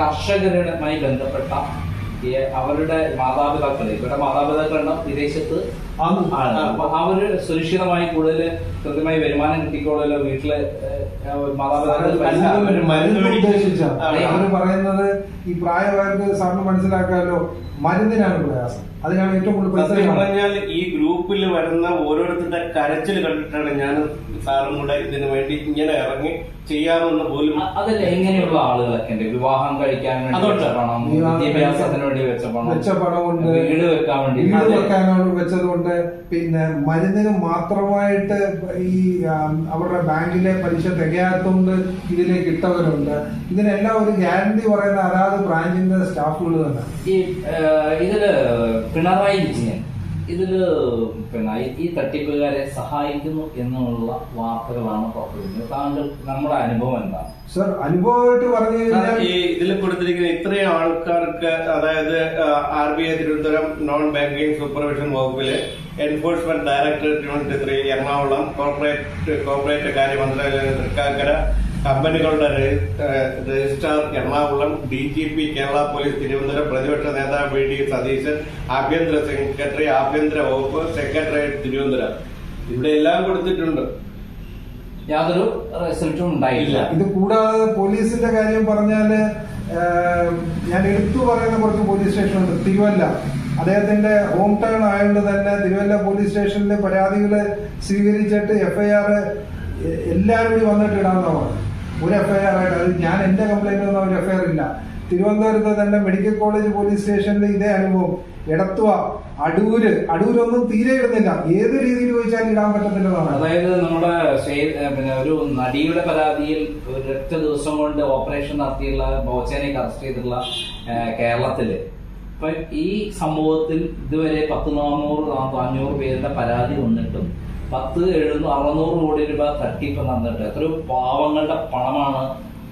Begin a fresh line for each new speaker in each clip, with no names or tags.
കർഷകരുമായി ബന്ധപ്പെട്ട അവരുടെ മാതാപിതാക്കൾ ഇവരുടെ മാതാപിതാക്കളുണ്ടാവും വിദേശത്ത് അവർ സുരക്ഷിതമായി കൂടുതൽ കൃത്യമായി വരുമാനം കിട്ടിക്കോളല്ലോ വീട്ടിലെ മാതാപിതാക്കൾ.
അവർ പറയുന്നത് ഈ പ്രായമായിട്ട് സാറിന് മനസ്സിലാക്കാമല്ലോ മരുന്നിനാണ് പ്രയാസം. അതിനാണ് ഏറ്റവും കൂടുതൽ
പറഞ്ഞാൽ ഈ ഗ്രൂപ്പിൽ വരുന്ന ഓരോരുത്തരുടെ കരച്ചിൽ കണ്ടിട്ടാണ് ഞാൻ സാറും കൂടെ ഇതിനു വേണ്ടി ഇങ്ങനെ ഇറങ്ങി ചെയ്യാമെന്ന് പോലും
അതല്ല എങ്ങനെയുള്ള ആളുകളൊക്കെ ഉണ്ട്? വിവാഹം കഴിക്കാൻ വേണ്ടി
അതുണ്ട്.
വെച്ച പണം വിദ്യാഭ്യാസത്തിന് വേണ്ടി വെച്ച പണം
വെച്ച പണം കൊണ്ട്
വീട് വെക്കാൻ വേണ്ടി
വീട്
അതെ.
വെക്കാനോട് വെച്ചതുകൊണ്ട് പിന്നെ മരുന്നിന് മാത്രമായിട്ട് ഈ അവരുടെ ബാങ്കിലെ പലിശ തികയാത്തോണ്ട് ഇതിലേക്ക് ഇട്ടവരുണ്ട്. ഇതിനെല്ലാം ഒരു ഗ്യാരണ്ടി പറയുന്ന അതാത് ബ്രാഞ്ചിന്റെ സ്റ്റാഫുകൾ തന്നെ.
ഈ ഇതിൽ പിണറായി വിജയൻ ഇതിൽ പിന്നെ ഈ- തട്ടിപ്പുകാരെ സഹായിക്കുന്നു എന്നുള്ള വാർത്തകളാണ് പുറത്തുവരുന്നത് താങ്കൾ നമ്മുടെ അനുഭവം എന്താണ്?
സർ അനുഭവമായിട്ട് പറഞ്ഞു കഴിഞ്ഞാൽ
ഈ ഇതിൽ കൊടുത്തിരിക്കുന്ന ഇത്രയും ആൾക്കാർക്ക് അതായത് R B I Thiruvananthapuram non banking supervision വകുപ്പിൽ enforcement directorate three Ernakulam corporate corporate കാര്യ മന്ത്രാലയം തൃക്കാക്കര കമ്പനികളുടെ registrar Ernakulam D G P Kerala police Thiruvananthapuram പ്രതിപക്ഷ നേതാവ് വി ഡി സതീശൻ ആഭ്യന്തര സെക്രട്ടറി ആഭ്യന്തര വകുപ്പ് സെക്രട്ടേറിയറ്റ് തിരുവനന്തപുരം. ഇവിടെ എല്ലാം കൊടുത്തിട്ടുണ്ട്.
യാതൊരു റിസൾട്ടും ഉണ്ടായില്ല.
ഇത് കൂടാതെ പോലീസിന്റെ കാര്യം പറഞ്ഞാൽ ഞാൻ എടുത്തു പറയുന്ന കുറച്ച് പോലീസ് സ്റ്റേഷനുണ്ട്. തിരുവല്ല. അദ്ദേഹത്തിന്റെ ഹോം ടൗൺ ആയതുകൊണ്ട് തന്നെ തിരുവല്ല പോലീസ് സ്റ്റേഷനിലെ പരാതികൾ സ്വീകരിച്ചിട്ട് എഫ്ഐആർ എല്ലാവരും കൂടി വന്നിട്ട് ഇടാമെന്നാ പറഞ്ഞത്. ഒരു എഫ്ഐആർ ആയിട്ട് അത് ഞാൻ എന്റെ കംപ്ലൈന്റ് ഒന്നും ഒരു എഫ്ഐആർ ഇല്ല. തിരുവനന്തപുരത്ത് തന്നെ മെഡിക്കൽ കോളേജ് പോലീസ് സ്റ്റേഷനിൽ ഇതേ അനുഭവം. എടത്തുവ അടൂര് അടൂരൊന്നും തീരെ ഇടുന്നില്ല. ഏത് രീതിയിൽ ചോദിച്ചാലും ഇടാൻ പറ്റത്തില്ലതാണ്
അതായത് നമ്മുടെ പിന്നെ ഒരു നടിയുടെ പരാതിയിൽ ഒരൊറ്റ ദിവസം കൊണ്ട് ഓപ്പറേഷൻ നടത്തിയുള്ള ബോച്ചേനെ അറസ്റ്റ് ചെയ്തിട്ടുള്ള കേരളത്തിൽ. ഇപ്പൊ ഈ സംഭവത്തിൽ ഇതുവരെ പത്ത് നാനൂറ് അഞ്ഞൂറ് പേരുടെ പരാതി വന്നിട്ടും പത്ത് എഴുന്നൂറ് അറുന്നൂറ് കോടി രൂപ തട്ടിപ്പ് നടന്നിട്ട് എത്രയോ പാവങ്ങളുടെ പണമാണ്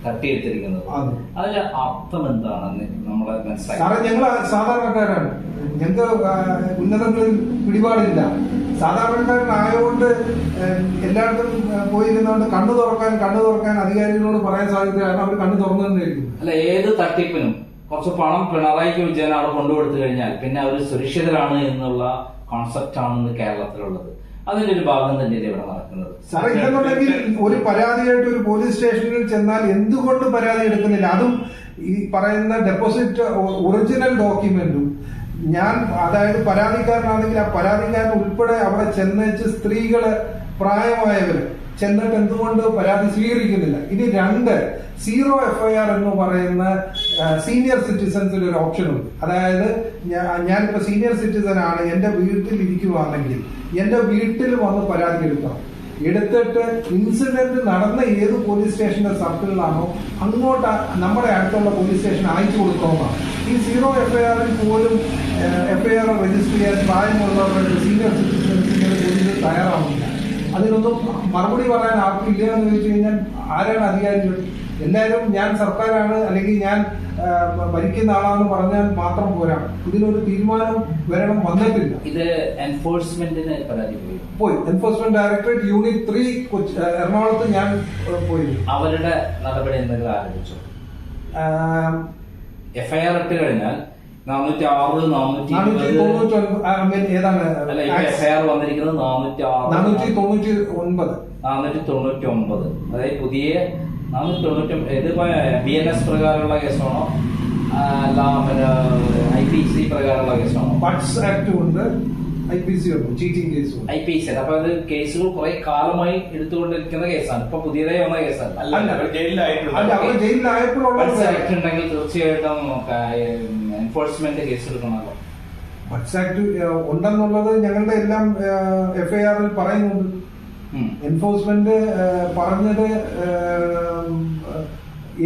തട്ടിയെടുത്തിരിക്കുന്നത്.
അത്.
അതിന്റെ അർത്ഥം എന്താണെന്ന് നമ്മളെ മനസ്സിലാക്കി.
ഞങ്ങൾ സാധാരണക്കാരാണ്. ഞങ്ങൾക്ക് ഉന്നതങ്ങളിൽ പിടിപാടില്ല. സാധാരണക്കാരനായതുകൊണ്ട് എല്ലായിടത്തും പോയി പോയിരുന്നതുകൊണ്ട് കണ്ണു തുറക്കാൻ കണ്ണു തുറക്കാൻ അധികാരികളോട് പറയാൻ സാധ്യത കാരണം അവർ കണ്ണു തുറന്നു തന്നെയായിരിക്കും
അല്ല ഏത് തട്ടിപ്പിനും കുറച്ച് പണം പിണറായിക്ക് വിജയൻ അവിടെ കൊണ്ടുകൊടുത്തു കഴിഞ്ഞാൽ പിന്നെ അവർ സുരക്ഷിതരാണ് എന്നുള്ള കോൺസെപ്റ്റ് ആണെന്ന് കേരളത്തിലുള്ളത്. അതിന്റെ ഒരു ഭാഗം തന്നെയല്ലേ ഇവിടെ നടക്കുന്നത്.
സാറേ ഒരു പരാതിയായിട്ട് ഒരു പോലീസ് സ്റ്റേഷനിൽ ചെന്നാൽ എന്തുകൊണ്ട് പരാതി എടുക്കുന്നില്ല? അതും ഈ പറയുന്ന ഡെപ്പോസിറ്റ് ഒറിജിനൽ ഡോക്യുമെന്റും ഞാൻ അതായത് പരാതിക്കാരനാണെങ്കിൽ ആ പരാതിക്കാരൻ ഉൾപ്പെടെ അവിടെ ചെന്നേച്ച് സ്ത്രീകൾ പ്രായമായവര് ചെന്നിട്ട് എന്തുകൊണ്ട് പരാതി സ്വീകരിക്കുന്നില്ല? ഇനി രണ്ട് സീറോ എഫ്ഐആർ എന്ന് പറയുന്ന സീനിയർ സിറ്റിസൺസിന് ഒരു ഓപ്ഷൻ ഉണ്ട്. അതായത് ഞാനിപ്പോ സീനിയർ സിറ്റിസൺ ആണ് എന്റെ വീട്ടിൽ ഇരിക്കുവാണെങ്കിൽ എന്റെ വീട്ടിൽ വന്ന് പരാതി എടുക്കണം എടുത്തിട്ട് ഇൻസിഡന്റ് നടന്ന ഏത് പോലീസ് സ്റ്റേഷന്റെ സർക്കിളിലാണോ അങ്ങോട്ട് നമ്മുടെ അടുത്തുള്ള പോലീസ് സ്റ്റേഷൻ അയച്ചു കൊടുക്കണമെന്നാണ് ഈ സീറോ എഫ്ഐആറിൽ പോലും എഫ്ഐആർ രജിസ്റ്റർ ചെയ്യാൻ പ്രായമുള്ളവരുടെ സീനിയർ സിറ്റിസൺസിന് തയ്യാറാവുന്നില്ല. അതിനൊന്നും മറുപടി പറയാൻ ആർക്കും ഇല്ല എന്ന് ചോദിച്ചു കഴിഞ്ഞാൽ ആരാണ് അധികാരികൾ? എല്ലാവരും ഞാൻ സർക്കാരാണ് അല്ലെങ്കിൽ ഞാൻ ഭരിക്കുന്ന ആളാണെന്ന് പറഞ്ഞാൽ മാത്രം പോരാ. ഇതിനൊരു തീരുമാനം വരണം വന്നിട്ടില്ല.
ഇത് എൻഫോഴ്സ്മെന്റിന് പരാതി പോയി.
പോയി. എൻഫോഴ്സ്മെന്റ് ഡയറക്ടറേറ്റ് യൂണിറ്റ് ത്രീ എറണാകുളത്ത് ഞാൻ പോയി.
അവരുടെ നടപടി എന്തെങ്കിലും ആരംഭിച്ചു എഫ്ഐആർ ഇട്ട് കഴിഞ്ഞാൽ നാനൂറ്റി ആറ് നാനൂറ്റി
ഏതാണ്?
എഫ്ഐആർ വന്നിരിക്കുന്നത് നാനൂറ്റി ആറ്
നാനൂറ്റി തൊണ്ണൂറ്റി ഒൻപത്.
നാനൂറ്റി തൊണ്ണൂറ്റി ഒമ്പത് അതായത് പുതിയ തൊണ്ണൂറ്റി ബി എൻ എസ് പ്രകാരമുള്ള കേസാണോ? ആ, അല്ല പിന്നെ ഐ പി സി പ്രകാരമുള്ള കേസാണോ?
ബഡ്സ് ആക്ട് ഉണ്ട് ഐ പി സി ഉണ്ട് cheating case
I P C അപ്പൊ അത് കേസുകൾ കുറെ കാലമായി എടുത്തുകൊണ്ടിരിക്കുന്ന കേസാണ്. ഇപ്പൊ പുതിയതായി വന്ന കേസാണ്.
അല്ല
ജയിലിലായപ്പോഴുള്ള
ആക്ട് ഉണ്ടെങ്കിൽ തീർച്ചയായിട്ടും എൻഫോഴ്സ്മെന്റ് കേസ് എടുക്കണമല്ലോ.
ബഡ്സ് ആക്ട് ഉണ്ടെന്നുള്ളത് ഞങ്ങളുടെ എല്ലാം എഫ്ഐആറിൽ പറയുന്നുണ്ട്. എൻഫോഴ്സ്മെന്റ് പറഞ്ഞത്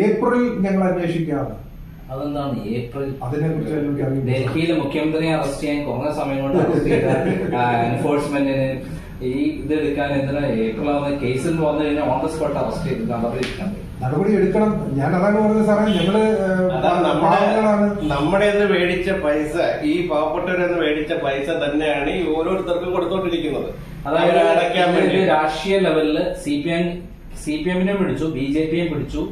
ഏപ്രിൽ ഞങ്ങൾ അന്വേഷിക്കാറ്.
അതെന്താണ്? ഏപ്രിൽ
അതിനെ കുറിച്ച്
ഡൽഹിയിലെ മുഖ്യമന്ത്രിയെ അറസ്റ്റ് ചെയ്യാൻ കുറഞ്ഞ സമയം കൊണ്ട് അറസ്റ്റ് ചെയ്ത എൻഫോഴ്സ്മെന്റിന് ഈ ഇത് എടുക്കാൻ എന്തിനാ ഏപ്രിൽ ആവുന്ന കേസിൽ വന്നു കഴിഞ്ഞാൽ ഓൺ ദ സ്പോട്ട് അറസ്റ്റ് ചെയ്ത് നടപടി എടുക്കണ്ടേ
നടപടി എടുക്കണം. ഞാൻ അതാണ് പറഞ്ഞത് സാറേ. ഞങ്ങൾ
നമ്മുടെ നമ്മുടെ നിന്ന് മേടിച്ച പൈസ ഈ പാവപ്പെട്ടവരെന്ന് മേടിച്ച പൈസ തന്നെയാണ് ഈ ഓരോരുത്തർക്കും കൊടുത്തോണ്ടിരിക്കുന്നത്.
അതായത് രാഷ്ട്രീയ ലെവലിൽ C P M C P എമ്മിനെ പിടിച്ചു ബി ജെ പിയെ പിടിച്ചു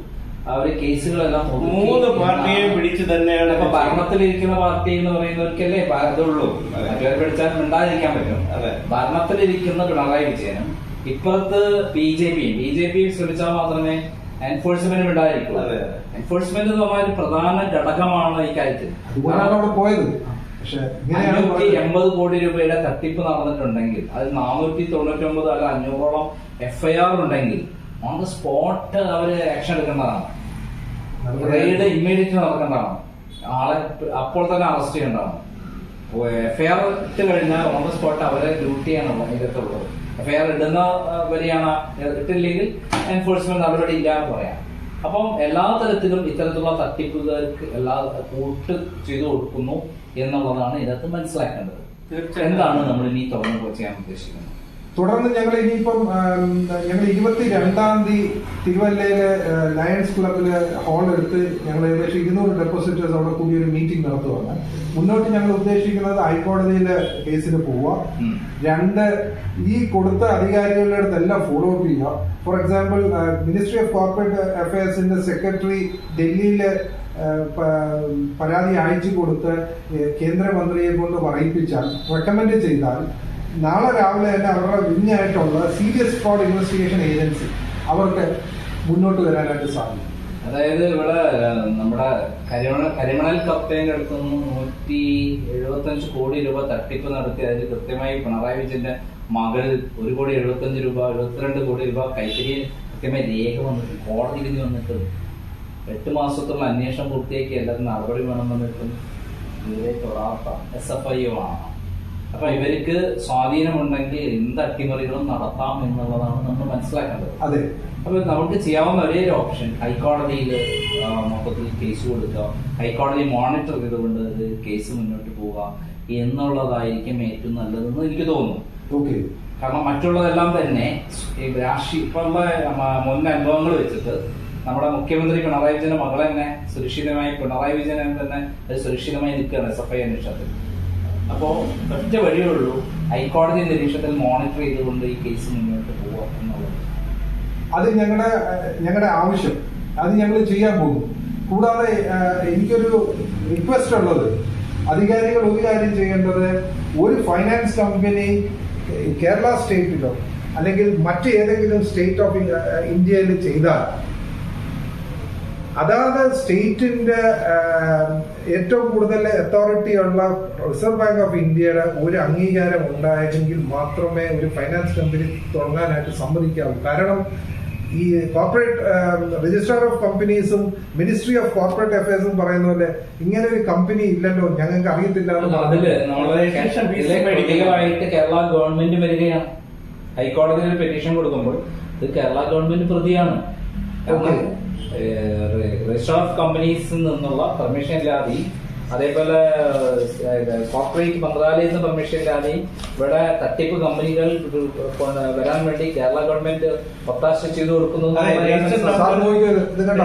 അവർ കേസുകളെല്ലാം
മൂന്ന് പാർട്ടിയെ പിടിച്ചു തന്നെയാണ്
ഇപ്പൊ ഭരണത്തിലിരിക്കുന്ന പാർട്ടി എന്ന് പറയുന്നവർക്കല്ലേ പ- ഇതുള്ളൂ
അതെ.
മറ്റവരെ പിടിച്ചാൽ മിണ്ടാതിരിക്കാൻ പറ്റും.
അതെ.
ഭരണത്തിലിരിക്കുന്ന പിണറായി വിജയനും ഇപ്പുറത്ത് B J P B J P ശ്രമിച്ചാൽ മാത്രമേ എൻഫോഴ്സ്മെന്റ് ഉണ്ടായിരിക്കൂ. എൻഫോഴ്സ്മെന്റ് എന്ന് പറഞ്ഞാൽ പ്രധാന ഘടകമാണ് ഈ കാര്യത്തിൽ.
അതുകൊണ്ടാണ് അവിടെ പോയത്. പക്ഷെ
അഞ്ഞൂറ്റി എൺപത് കോടി രൂപയുടെ തട്ടിപ്പ് നടന്നിട്ടുണ്ടെങ്കിൽ അത് നാനൂറ്റി തൊണ്ണൂറ്റി ഒമ്പത് അല്ല അഞ്ഞൂറോളം എഫ്ഐആർ ഉണ്ടെങ്കിൽ ഓൺ ദ സ്പോട്ട് അവർ ആക്ഷൻ എടുക്കേണ്ടതാണ്. റെയ്ഡ് ഇമ്മീഡിയറ്റ് നടക്കേണ്ടതാണ്. ആളെ അപ്പോൾ തന്നെ അറസ്റ്റ് ചെയ്യേണ്ടതാണ്. എഫ്ഐആർ ഇട്ട് കഴിഞ്ഞാൽ ഓൺ ദ സ്പോട്ട് അവരെ ഡ്യൂട്ടി ചെയ്യണം ഇതിനകത്തുള്ളത്. എഫ്ഐആർ ഇടുന്ന വരെയാണ് ഇട്ടില്ലെങ്കിൽ എൻഫോഴ്സ്മെന്റ് നടപടി ഇല്ല എന്ന് പറയാം. അപ്പം എല്ലാ തരത്തിലും ഇത്തരത്തിലുള്ള തട്ടിപ്പുകാർക്ക് എല്ലാ കൂട്ട് ചെയ്തു കൊടുക്കുന്നു. എന്നുള്ളതാണ് ഇതിനകത്ത് മനസ്സിലാക്കേണ്ടത്. എന്താണ് നമ്മൾ ഇനി തുറന്നു ചെയ്യാൻ ഉദ്ദേശിക്കുന്നത്?
തുടർന്ന് ഞങ്ങൾ ഇനിയിപ്പം ഞങ്ങൾ ഇരുപത്തി രണ്ടാം തീയതി തിരുവല്ലയിലെ ലയൺസ് ക്ലബിൽ ഹാൾ എടുത്ത് ഞങ്ങൾ ഏകദേശം ഇരുന്നൂറ് ഡെപ്പോസിറ്റേഴ്സ് അവിടെ കൂടി ഒരു മീറ്റിംഗ് നടത്തുവാണ്. മുന്നോട്ട് ഞങ്ങൾ ഉദ്ദേശിക്കുന്നത് ഹൈക്കോടതിയിലെ കേസിന് പോവുക രണ്ട് ഈ കൊടുത്ത അധികാരികളുടെ അടുത്തെല്ലാം ഫോളോ അപ്പ് ചെയ്യുക for example ministry of corporate അഫയേഴ്സിന്റെ secretary ഡൽഹിയിലെ പരാതി അയച്ചു കൊടുത്ത് കേന്ദ്രമന്ത്രിയെ കൊണ്ട് പറയിപ്പിച്ചാൽ റെക്കമെൻഡ് ചെയ്താൽ നാളെ രാവിലെ തന്നെ അവരുടെ വിഞ്ഞായിട്ടുള്ള സീരിയസ് ഫ്രോഡ് ഇൻവെസ്റ്റിഗേഷൻ ഏജൻസി അവർക്ക് മുന്നോട്ട് വരാനായിട്ട് സാധിക്കും.
അതായത് ഇവിടെ നമ്മുടെ കരിമണൽ അടുത്ത് നിന്ന് നൂറ്റി എഴുപത്തഞ്ച് കോടി രൂപ തട്ടിപ്പ് നടത്തി അതിൽ കൃത്യമായി പിണറായി വിജയന്റെ മകൾ ഒരു കോടി എഴുപത്തഞ്ച് രൂപ എഴുപത്തിരണ്ട് കോടി രൂപ കൈത്തരി കൃത്യമായി രേഖ വന്നിട്ട് കോടതി വിധി വന്നിട്ട് എട്ട് മാസത്തുള്ള അന്വേഷണം പൂർത്തിയാക്കി എല്ലാവരും നടപടി വേണമെന്നിട്ടും ഇവരെ തൊടാത്ത എസ് എഫ് ഐ ആണ് അപ്പൊ ഇവർക്ക് സ്വാധീനമുണ്ടെങ്കിൽ എന്ത് അട്ടിമറികളും നടത്താം എന്നുള്ളതാണ് നമ്മൾ മനസ്സിലാക്കേണ്ടത്.
അതെ.
അപ്പൊ നമുക്ക് ചെയ്യാവുന്ന ഒരേ ഒരു ഓപ്ഷൻ ഹൈക്കോടതിയിൽ മൊത്തത്തിൽ കേസ് കൊടുക്കുക ഹൈക്കോടതി മോണിറ്റർ ചെയ്തുകൊണ്ട് ഇത് കേസ് മുന്നോട്ട് പോവുക എന്നുള്ളതായിരിക്കും ഏറ്റവും നല്ലതെന്ന് എനിക്ക് തോന്നുന്നു.
ഓക്കെ.
കാരണം മറ്റുള്ളതെല്ലാം തന്നെ ഈ രാഷ്ട്രീയ ഇപ്പൊ മുൻ അനുഭവങ്ങൾ വെച്ചിട്ട് നമ്മുടെ മുഖ്യമന്ത്രി പിണറായി വിജയന്റെ മകൾ തന്നെ സുരക്ഷിതമായി പിണറായി വിജയൻ തന്നെ അത് സുരക്ഷിതമായി നിൽക്കുകയാണ് എസ് എഫ് ഐ അന്വേഷണത്തിൽ. അപ്പോ ഒറ്റ വഴിയേ ഉള്ളൂ. ഹൈക്കോടതി നിരീക്ഷണത്തിൽ മോണിറ്റർ ചെയ്തുകൊണ്ട് ഈ കേസ് മുന്നോട്ട് പോവുക എന്നുള്ളത്.
അത് ഞങ്ങളുടെ ഞങ്ങളുടെ ആവശ്യം. അത് ഞങ്ങൾ ചെയ്യാൻ പോകും കൂടാതെ എനിക്കൊരു റിക്വസ്റ്റ് ഉള്ളത്. അധികാരികൾ ഒരു കാര്യം ചെയ്യേണ്ടത് ഒരു ഫൈനാൻസ് കമ്പനി കേരള സ്റ്റേറ്റിലോ അല്ലെങ്കിൽ മറ്റ് ഏതെങ്കിലും സ്റ്റേറ്റ് ഓഫ് ഇന്ത്യയിൽ ചെയ്താൽ അതാത് സ്റ്റേറ്റിന്റെ ഏറ്റവും കൂടുതൽ അതോറിറ്റി ഉള്ള റിസർവ് ബാങ്ക് ഓഫ് ഇന്ത്യയുടെ ഒരു അംഗീകാരം ഉണ്ടായെങ്കിൽ മാത്രമേ ഒരു ഫൈനാൻസ് കമ്പനി തുടങ്ങാനായിട്ട് സമ്മതിക്കാവൂ. കാരണം ഈ കോർപ്പറേറ്റ് രജിസ്ട്രാർ ഓഫ് കമ്പനീസും മിനിസ്ട്രി ഓഫ് കോർപ്പറേറ്റ് അഫയേഴ്സും പറയുന്ന പോലെ ഇങ്ങനെ ഒരു കമ്പനി ഇല്ലല്ലോ ഞങ്ങൾക്ക് അറിയത്തില്ല
കേരള ഗവൺമെന്റ് വരികയാണ്. ഹൈക്കോടതിയിൽ പെറ്റീഷൻ കൊടുക്കുമ്പോൾ ഇത് കേരള ഗവൺമെന്റ് പ്രതിയാണ്. രജിസ്റ്റർ ഓഫ് കമ്പനീസിൽ നിന്നുള്ള പെർമിഷൻ ഇല്ലാതെയും അതേപോലെ കോർപ്പറേറ്റ് മന്ത്രാലയത്തിന് പെർമിഷൻ ഇല്ലാതെയും ഇവിടെ തട്ടിപ്പ് കമ്പനികൾ വരാൻ വേണ്ടി കേരള ഗവൺമെന്റ് ഒത്താശ ചെയ്തു കൊടുക്കുന്നു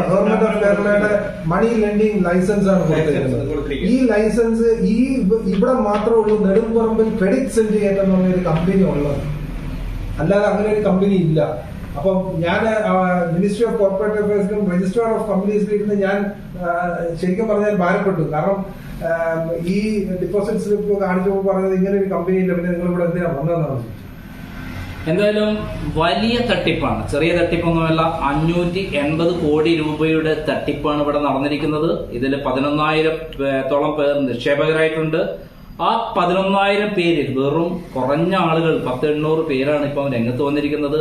ഗവൺമെന്റ് ഓഫ് കേരളയുടെ മണി ലെൻഡിങ് ലൈസൻസ് ആണ് കൊടുത്തിരിക്കുന്നത്. ഈ ലൈസൻസ് ഈ ഇവിടെ മാത്രമേ ഉള്ളൂ നെടുമ്പറമ്പിൽ ക്രെഡിറ്റ് സിൻഡിക്കേറ്റ് എന്ന് പറഞ്ഞ ഒരു കമ്പനി ഉള്ളത്. അല്ലാതെ അങ്ങനെ ഒരു കമ്പനി ഇല്ല. അപ്പം ഞാൻ മിനിസ്ട്രി ഓഫ് കോർപ്പറേറ്റ് അഫയേഴ്സിലും രജിസ്ട്രാർ ഓഫ് കമ്പനീസിലും ഇരുന്ന് ഞാൻ ശരിക്കും പറഞ്ഞാൽ ഭാരപ്പെട്ടു. കാരണം ഈ ഡിപ്പോസിറ്റ് സ്ലിപ്പ് കാണിച്ചപ്പോൾ പറഞ്ഞത് ഇങ്ങനെ ഒരു കമ്പനി ഇല്ല. പിന്നെ നിങ്ങൾ ഇവിടെ എന്തിനാ വന്നതെന്നാണ്.
എന്തായാലും വലിയ തട്ടിപ്പാണ്. ചെറിയ തട്ടിപ്പൊന്നുമല്ല അഞ്ഞൂറ്റി എൺപത് കോടി രൂപയുടെ തട്ടിപ്പാണ് ഇവിടെ നടന്നിരിക്കുന്നത്. ഇതിൽ പതിനൊന്നായിരം തോളം പേർ നിക്ഷേപകരായിട്ടുണ്ട്. ആ പതിനൊന്നായിരം പേരിൽ വെറും കുറഞ്ഞ ആളുകൾ പത്ത് എണ്ണൂറ് പേരാണ് ഇപ്പം രംഗത്ത് വന്നിരിക്കുന്നത്.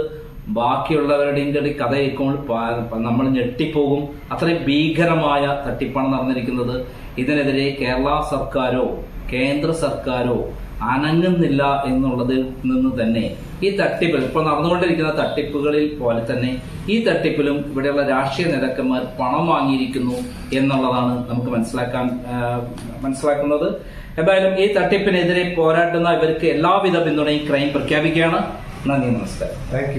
ബാക്കിയുള്ളവരുടെയും കൂടി കഥ കേൾക്കുമ്പോൾ നമ്മൾ ഞെട്ടിപ്പോകും. അത്രയും ഭീകരമായ തട്ടിപ്പാണ് നടന്നിരിക്കുന്നത്. ഇതിനെതിരെ കേരള സർക്കാരോ കേന്ദ്ര സർക്കാരോ അനങ്ങുന്നില്ല എന്നുള്ളതിൽ നിന്ന് തന്നെ ഈ തട്ടിപ്പിൽ ഇപ്പോൾ നടന്നുകൊണ്ടിരിക്കുന്ന തട്ടിപ്പുകളിൽ പോലെ തന്നെ ഈ തട്ടിപ്പിലും ഇവിടെയുള്ള രാഷ്ട്രീയ നേതാക്കന്മാർ പണം വാങ്ങിയിരിക്കുന്നു എന്നുള്ളതാണ് നമുക്ക് മനസ്സിലാക്കാൻ മനസ്സിലാക്കുന്നത്. എന്തായാലും ഈ തട്ടിപ്പിനെതിരെ പോരാടുന്ന ഇവർക്ക് എല്ലാവിധ പിന്തുണയും ക്രൈം പ്രഖ്യാപിക്കുകയാണ്. നന്ദി നമസ്കാരം.
താങ്ക്